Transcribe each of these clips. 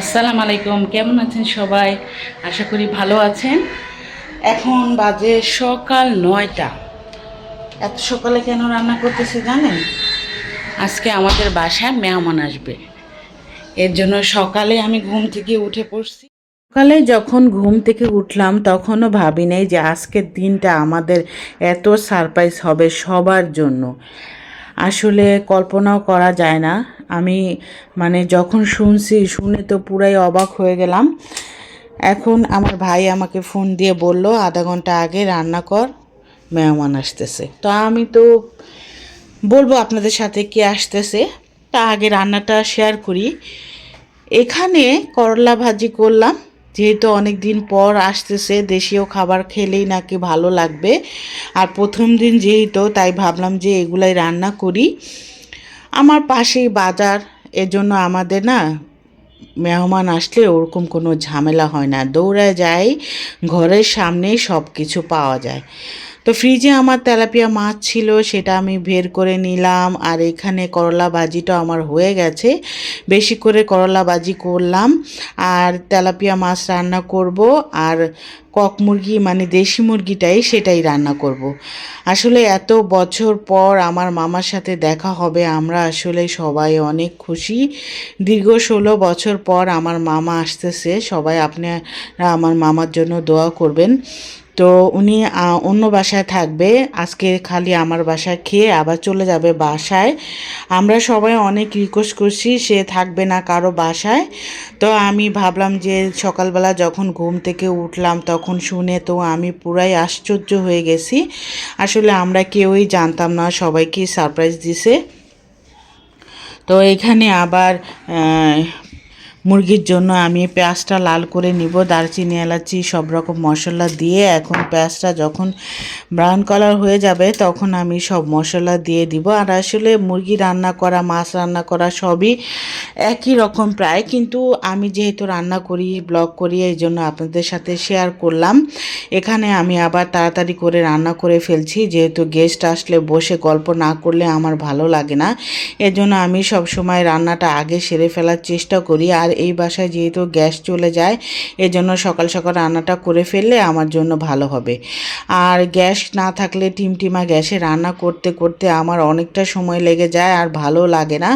আসসালামু আলাইকুম কেমন আছেন সবাই? আশা করি ভালো আছেন। এখন বাজে সকাল নয়টা। এত সকালে কেন রান্না করতেছি জানেন? আজকে আমাদের বাসায় মেহমান আসবে। এর জন্য সকালে আমি ঘুম থেকে উঠে পড়ছি। সকালে যখন ঘুম থেকে উঠলাম তখনও ভাবি নাই যে আজকের দিনটা আমাদের এত সারপ্রাইজ হবে সবার জন্য। আসলে কল্পনাও করা যায় না। আমি মানে যখন শুনছি, শুনে তো পুরাই অবাক হয়ে গেলাম। এখন আমার ভাই আমাকে ফোন দিয়ে বলল, আধা ঘণ্টা আগে রান্না কর, মেহমান আসতেছে। তো আমি তো বলব আপনাদের সাথে কে আসতেছে। তা আগে রান্নাটা শেয়ার করি। এখানে করলা ভাজি করলাম, যেহেতু অনেক দিন পর আসতেছে, দেশীয় খাবার খেলেই নাকি ভালো লাগবে। আর প্রথম দিন যেহেতু, তাই ভাবলাম যে এগুলাই রান্না করি। আমার পাশেই বাজার, এজন্য আমাদের না মেহমান আসলে ওরকম কোনো ঝামেলা হয় না। দৌড়ায় যাই, ঘরের সামনেই সব কিছু পাওয়া যায়। তো ফ্রিজে আমার তেলাপিয়া মাছ ছিল, সেটা আমি বের করে নিলাম। আর এখানে করলা ভাজিটা আমার হয়ে গেছে। বেশি করে করলা ভাজি করলাম। আর তেলাপিয়া মাছ রান্না করব। আর কক মুরগি মানে দেশি মুরগিটাই সেটাই রান্না করব। আসলে এত বছর পর আমার মামার সাথে দেখা হবে, আমরা আসলে সবাই অনেক খুশি। দীর্ঘ ষোলো বছর পর আমার মামা আসতেছে। সবাই আপনারা আমার মামার জন্য দোয়া করবেন। তো উনি অন্য বাসায় থাকবে। আজকে খালি আমার বাসায় খেয়ে আবার চলে যাবে বাসায়। আমরা সবাই অনেক রিকোয়েস্ট করছি, সে থাকবে না কারও বাসায়। তো আমি ভাবলাম যে সকালবেলা যখন ঘুম থেকে উঠলাম তখন শুনে তো আমি পুরাই আশ্চর্য হয়ে গেছি। আসলে আমরা কেউই জানতাম না, সবাইকে সারপ্রাইজ দিছে। তো এখানে আবার মুরগির জন্য আমি পেঁয়াজটা লাল করে নিব, দারচিনি, এলাচি, সব রকম মশলা দিয়ে। এখন পেঁয়াজটা যখন ব্রাউন কালার হয়ে যাবে, তখন আমি সব মশলা দিয়ে দিব। আর আসলে মুরগি রান্না করা, মাছ রান্না করা সবই একই রকম প্রায়। কিন্তু আমি যেহেতু রান্না করি ব্লগ করি, এই জন্য আপনাদের সাথে শেয়ার করলাম। এখানে আমি আবার তাড়াতাড়ি করে রান্না করে ফেলছি। যেহেতু গেস্ট আসলে বসে গল্প না করলে আমার ভালো লাগে না। এজন্য আমি সব সময় রান্নাটা আগে সেরে ফেলার চেষ্টা করি। আর এই বাসায় যেহেতু গ্যাস চলে যায়, এজন্য সকাল সকাল রান্নাটা করে ফেললে আমার জন্য ভালো হবে। আর গ্যাস না থাকলে টিমটিমা গ্যাসে রান্না করতে করতে আমার অনেকটা সময় লেগে যায় আর ভালো লাগে না।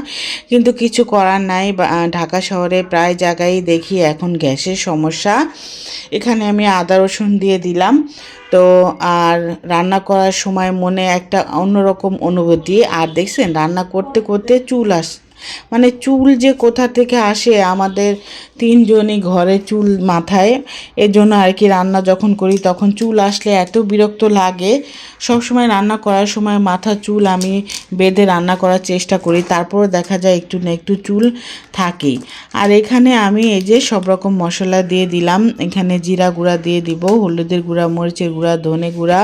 কিন্তু কিছু করার নাই ঢাকা শহরে প্রায় জায়গায় দেখি এখন গ্যাসের সমস্যা। এখানে আমি আদা রসুন দিয়ে দিলাম। তো, আর রান্না করার সময় মনে একটা অন্যরকম অনুভূতি। আর দেখছেন, রান্না করতে করতে চুল আস মানে চুল যে কোথা থেকে আসে আমাদের তিনজনই ঘরে চুল মাথায় এর জন্য আর কি রান্না যখন করি তখন চুল আসলে এত বিরক্ত লাগে। সব সময় রান্না করার সময় মাথা চুল আমি বেঁধে রান্না করার চেষ্টা করি তারপরে দেখা যায় একটু না একটু চুল থাকেই। আর এখানে আমি এই যে সব রকম মশলা দিয়ে দিলাম, এখানে জিরা গুঁড়া দিয়ে দিব, হলুদের গুঁড়া, মরিচের গুঁড়া, ধনে গুঁড়া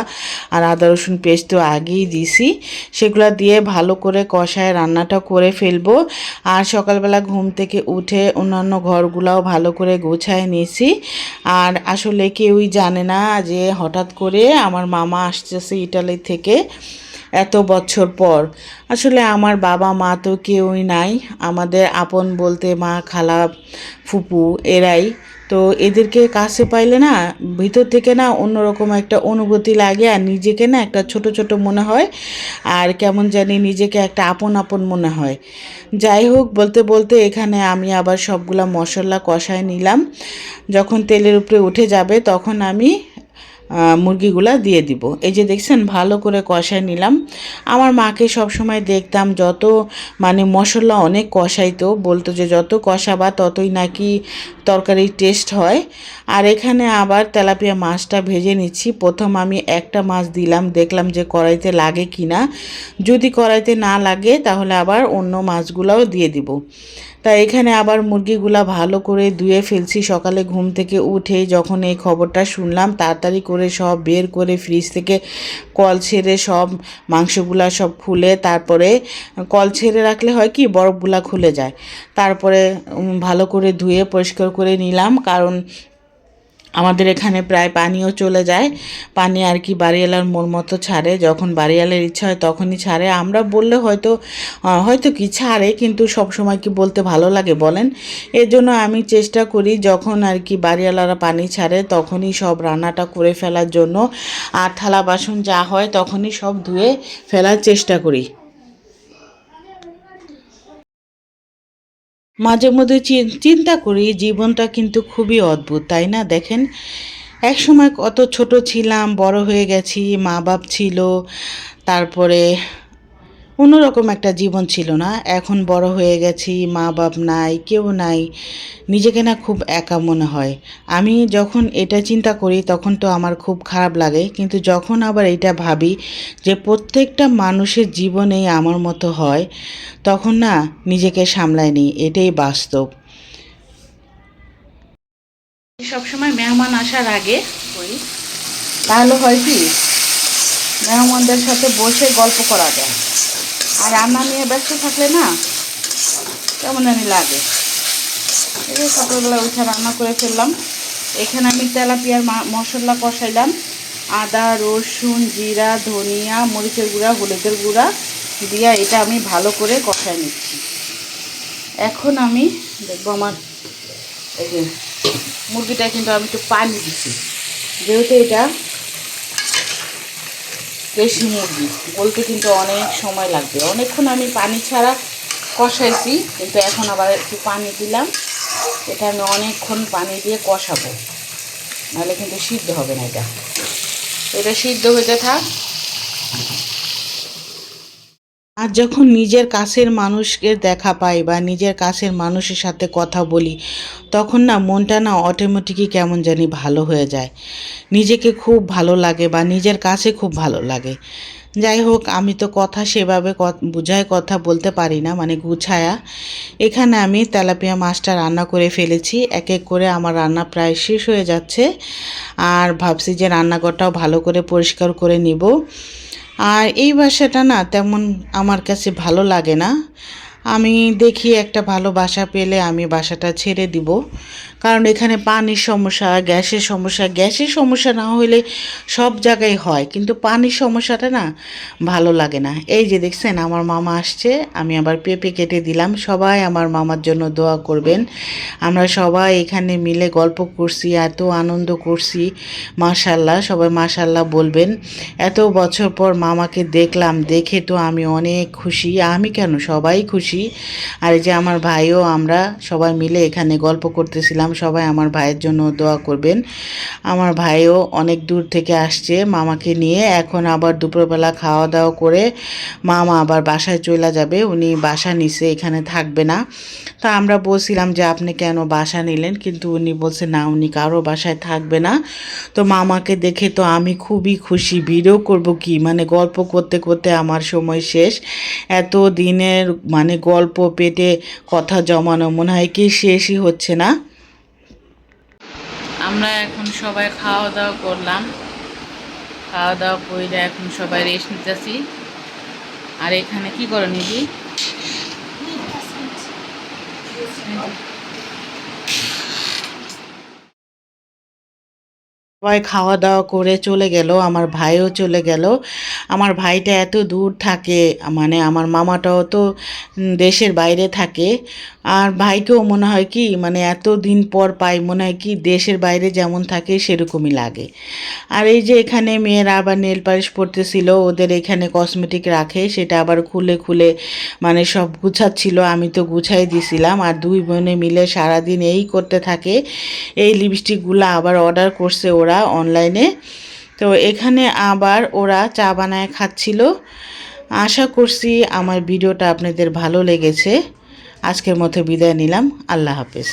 আর আদা, রসুন পেস্ট তো আগেই দিছি। সেগুলো দিয়ে ভালো করে কষায় রান্নাটা করে ফেলব। আর সকালবেলা ঘুম থেকে উঠে অন্যান্য ঘরগুলাও ভালো করে গোছায় নিয়েছি। আর আসলে কেউই জানে না যে হঠাৎ করে আমার মামা আসতেছে ইটালি থেকে এত বছর পর। আসলে আমার বাবা মা তো কেউই নাই। আমাদের আপন বলতে মা, খালা, ফুপু, এরাই। তো এদেরকে কাছে পাইলে না, ভিতর থেকে না অন্যরকম একটা অনুভূতি লাগে আর নিজেকে না একটা ছোট ছোট মনে হয় আর কেমন জানি নিজেকে একটা আপন আপন মনে হয়। যাই হোক, বলতে বলতে এখানে আমি আবার সবগুলা মশলা কষায় নিলাম। যখন তেলের উপরে উঠে যাবে, তখন আমি মুরগিগুলা দিয়ে দিব। এই যে দেখছেন, ভালো করে কষায় নিলাম। আমার মাকে সব সময় দেখতাম যত মানে মশলা অনেক কষাইতো, বলতো যে যত কষাবা ততই নাকি তরকারির টেস্ট হয়। আর এখানে আবার তেলাপিয়া মাছটা ভেজে নিচ্ছি। প্রথম আমি একটা মাছ দিলাম, দেখলাম যে কড়াইতে লাগে কি না যদি কড়াইতে না লাগে, তাহলে আবার অন্য মাছগুলোও দিয়ে দিব। তা এখানে আবার মুরগিগুলা ভালো করে ধুয়ে ফেলছি। সকালে ঘুম থেকে উঠে যখন এই খবরটা শুনলাম, তাড়াতাড়ি করে সব বের করে ফ্রিজ থেকে কল ছেড়ে সব মাংসগুলা সব খুলে তারপরে কল ছেড়ে রাখলে হয় কি বরফগুলা খুলে যায়। তারপরে ভালো করে ধুয়ে পরিষ্কার করে নিলাম। কারণ আমাদের এখানে প্রায় পানিও চলে যায়। পানি আর কি বাড়িওয়ালার মন মতো ছাড়ে। যখন বাড়িওয়ালার ইচ্ছা হয় তখনই ছাড়ে। আমরা বললে হয়তো হয়তো কি ছাড়ে, কিন্তু সব সময় কি বলতে ভালো লাগে বলেন? এর জন্য আমি চেষ্টা করি যখন আর কি বাড়িওয়ালারা পানি ছাড়ে তখনই সব রান্নাটা করে ফেলার জন্য। আর থালা বাসন যা হয় তখনই সব ধুয়ে ফেলার চেষ্টা করি। মাঝে মধ্যে চিন্তা করি, জীবনটা কিন্তু খুবই অদ্ভুত, তাই না? দেখেন, এক সময় কত ছোট ছিলাম, বড় হয়ে গেছি মা বাপ ছিল, তারপরে অন্যরকম একটা জীবন ছিল না। এখন বড় হয়ে গেছি মা বাপ নাই, কেউ নাই, নিজেকে না খুব একা মনে হয়। আমি যখন এটা চিন্তা করি, তখন তো আমার খুব খারাপ লাগে। কিন্তু যখন আবার এটা ভাবি যে প্রত্যেকটা মানুষের জীবনেই আমার মতো হয়, তখন না নিজেকে সামলায় নিই। এটাই বাস্তব। সবসময় মেহমান আসার আগে তাহলে হয় কি? মেহমানদের সাথে বসে গল্প করা যায়। আর রান্না নিয়ে ব্যস্ত থাকলে না কেমন জানি লাগে। এই সকালবেলা উঠে রান্না করে ফেললাম। এখানে আমি তেলাপিয়ার মশলা কষাইলাম। আদা, রসুন, জিরা, ধনিয়া, মরিচের গুঁড়া, হলুদের গুঁড়া দিয়া এটা আমি ভালো করে কষাই নিচ্ছি। এখন আমি দেখব আমার এই যে মুরগিটা কিন্তু আমি একটু পানি দিচ্ছি। যেহেতু এটা দেশি মুরগি। বলতে কিন্তু অনেক সময় লাগবে। অনেকক্ষণ আমি পানি ছাড়া কষাইছি, কিন্তু এখন আবার একটু পানি দিলাম। এটা আমি অনেকক্ষণ পানি দিয়ে কষাবো। নাহলে কিন্তু সিদ্ধ হবে না এটা। এটা সিদ্ধ হতে থাক আর যখন নিজের কাছের মানুষকে দেখা পাই বা নিজের কাছের মানুষের সাথে কথা বলি, তখন না মনটা না অটোমেটিকই কেমন জানি ভালো হয়ে যায়। নিজেকে খুব ভালো লাগে বা নিজের কাছে খুব ভালো লাগে। যাই হোক, আমি তো কথা সেভাবে বুঝায় কথা বলতে পারি না মানে গুছায়া। এখানে আমি তেলাপিয়া মাছটা রান্না করে ফেলেছি, এক এক করে আমার রান্না প্রায় শেষ হয়ে যাচ্ছে। আর ভাবছি যে রান্নাঘরটাও ভালো করে পরিষ্কার করে নিব। আর এই বাসাটা না তেমন আমার কাছে ভালো লাগে না। আমি দেখি একটা ভালো বাসা পেলে আমি বাসাটা ছেড়ে দিব। কারণ এখানে পানির সমস্যা, গ্যাসের সমস্যা গ্যাসের সমস্যা না হলে সব জায়গায় হয়, কিন্তু পানির সমস্যাটা না ভালো লাগে না। এই যে দেখছেন, আমার মামা আসছে, আমি আবার পেঁপে কেটে দিলাম। সবাই আমার মামার জন্য দোয়া করবেন। আমরা সবাই এখানে মিলে গল্প করছি, এত আনন্দ করছি মাশাল্লাহ সবাই মাশাল্লাহ বলবেন। এত বছর পর মামাকে দেখলাম, দেখে তো আমি অনেক খুশি। আমি কেন সবাই খুশি? আর এই যে আমার ভাইও আমরা সবাই মিলে এখানে গল্প করতেছিলাম, সবাই আমার ভাইয়ের জন্য দোয়া করবেন। আমার ভাইও অনেক দূর থেকে আসছে মামাকে নিয়ে, এখন আবার দুপুরবেলা খাওয়া দাওয়া করে মামা আবার বাসায় চলে যাবে, উনি বাসা নিছে এখানে থাকবে না। তা আমরা বলছিলাম যে আপনি কেন বাসা নিলেন? কিন্তু উনি বলছে, না, উনি কারও বাসায় থাকবে না। তো মামাকে দেখে তো আমি খুবই খুশি, ভিডিও করব কি? মানে গল্প করতে করতে আমার সময় শেষ। এত দিনের মানে গল্প পেটে কথা জমানো, মনে হয় কি শেষই হচ্ছে না? আমরা এখন সবাই খাওয়া দাওয়া করলাম। খাওয়া দাওয়া করে এখন সবাই রেস্ট নিতেছি। আর এখানে কি করো নিবি সবাই খাওয়া দাওয়া করে চলে গেল, আমার ভাইও চলে গেল। আমার ভাইটা এত দূর থাকে মানে আমার মামাটাও তো দেশের বাইরে থাকে। আর ভাইকেও মনে হয় কি মানে এত দিন পর পাই, মনে হয় কি দেশের বাইরে যেমন থাকে সেরকমই লাগে। আর এই যে এখানে মেয়েরা আবার নেল পালিশ পরতেছিল, ওদের এখানে কসমেটিক রাখে, সেটা আবার খুলে খুলে মানে সব গুছাচ্ছিল, আমি তো গুছাই দিছিলাম। আর দুই বোনে মিলে সারাদিন এই করতে থাকে, এই লিপস্টিকগুলো আবার অর্ডার করছে ওরা অনলাইনে তো এখানে আবার ওরা চা বানায় খাচ্ছিল। আশা করছি আমার ভিডিওটা আপনাদের ভালো লেগেছে। আজকের মতো বিদায় নিলাম। আল্লাহ হাফেজ।